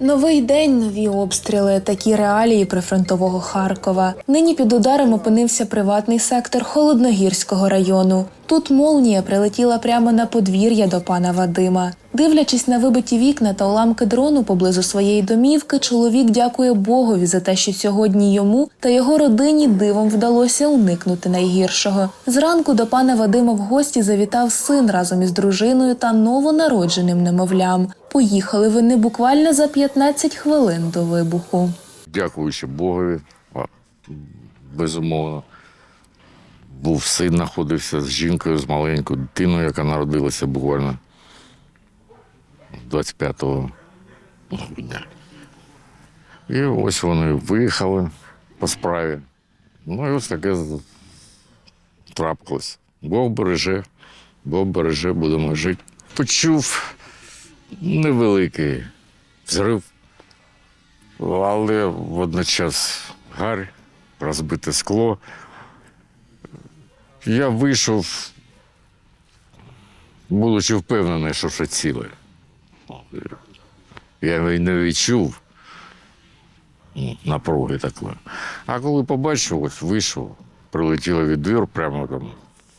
Новий день, нові обстріли, такі реалії прифронтового Харкова. Нині під ударом опинився приватний сектор Холодногірського району. Тут молнія прилетіла прямо на подвір'я до пана Вадима. Дивлячись на вибиті вікна та уламки дрону поблизу своєї домівки, чоловік дякує Богові за те, що сьогодні йому та його родині дивом вдалося уникнути найгіршого. Зранку до пана Вадима в гості завітав син разом із дружиною та новонародженим немовлям. Поїхали вони буквально за 15 хвилин до вибуху. дякуючи Богові, безумовно. Був син, знаходився з жінкою, з маленькою дитиною, яка народилася буквально 25 грудня. І ось вони виїхали по справі. Ну і ось таке трапилось. Бог береже, Бог береже, будемо жити. Почув невеликий взрив але водночас гарь, розбите скло. Я вийшов, будучи впевнений, що все ціле. Я й не відчув напруги такої. А коли побачив, ось вийшов, прилетіло від двір прямо там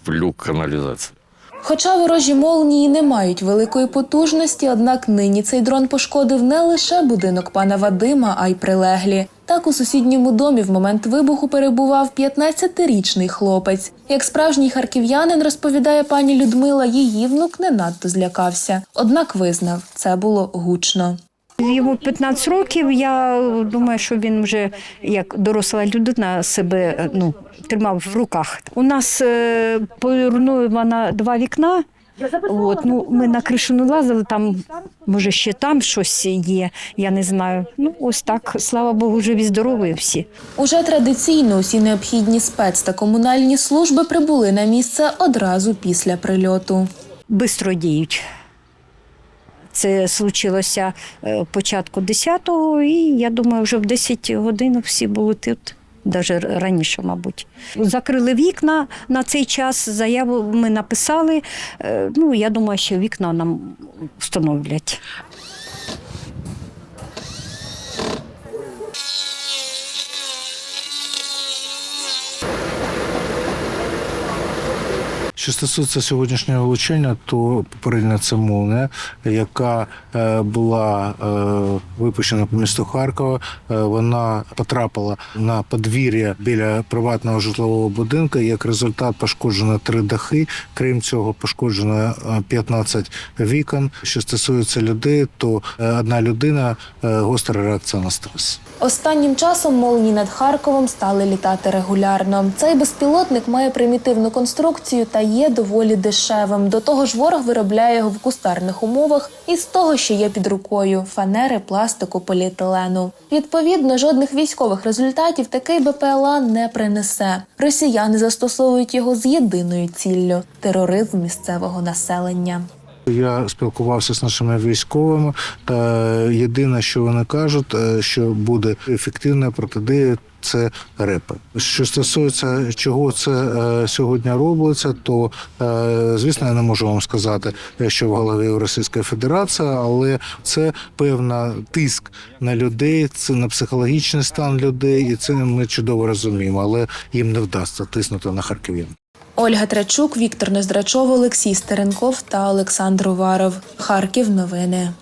в люк каналізації. Хоча ворожі молнії не мають великої потужності, однак нині цей дрон пошкодив не лише будинок пана Вадима, а й прилеглі. Так у сусідньому домі в момент вибуху перебував 15-річний хлопець. Як справжній харків'янин розповідає пані Людмила, її внук не надто злякався. Однак визнав, це було гучно. Йому 15 років. Я думаю, що він вже як доросла людина себе ну, тримав в руках. У нас е, поруйнована два вікна. От, ну, ми на кришу не лазили, там, може, ще там щось є, я не знаю. Ну, ось так, слава Богу, живі здорові всі. Уже традиційно усі необхідні спец та комунальні служби прибули на місце одразу після прильоту. Бистро діють. Це случилося е, початку 10-го, і я думаю, вже в 10 годин всі були тут. Навіть раніше, мабуть. Закрили вікна на цей час, заяву ми написали. Е, Ну, я думаю, що вікна нам встановлять. Що стосується сьогоднішнього влучання, то попередньо це молния, яка е, була е, випущена по місту Харкова. Е, Вона потрапила на подвір'я біля приватного житлового будинку. Як результат пошкоджено три дахи. Крім цього, пошкоджено е, 15 вікон. Що стосується людей, то одна людина гостра реакція на стрес. Останнім часом молнії над Харковом стали літати регулярно. Цей безпілотник має примітивну конструкцію та є доволі дешевим. До того ж, ворог виробляє його в кустарних умовах із того, що є під рукою фанери, пластику, поліетилену. Відповідно, жодних військових результатів такий БПЛА не принесе. Росіяни застосовують його з єдиною ціллю тероризм місцевого населення. Я спілкувався з нашими військовими. Та єдине, що вони кажуть, е, що буде ефективна протидія. Це репи. Що стосується чого це е, сьогодні робиться, то е, звісно я не можу вам сказати, е, що в голові Російської Федерації, але це певна тиск на людей, це на психологічний стан людей, і це ми чудово розуміємо, але їм не вдасться тиснути на харків'ян. Ольга Трачук, Віктор Нездрачов, Олексій Стеренков та Олександр Уваров. Харків. Новини.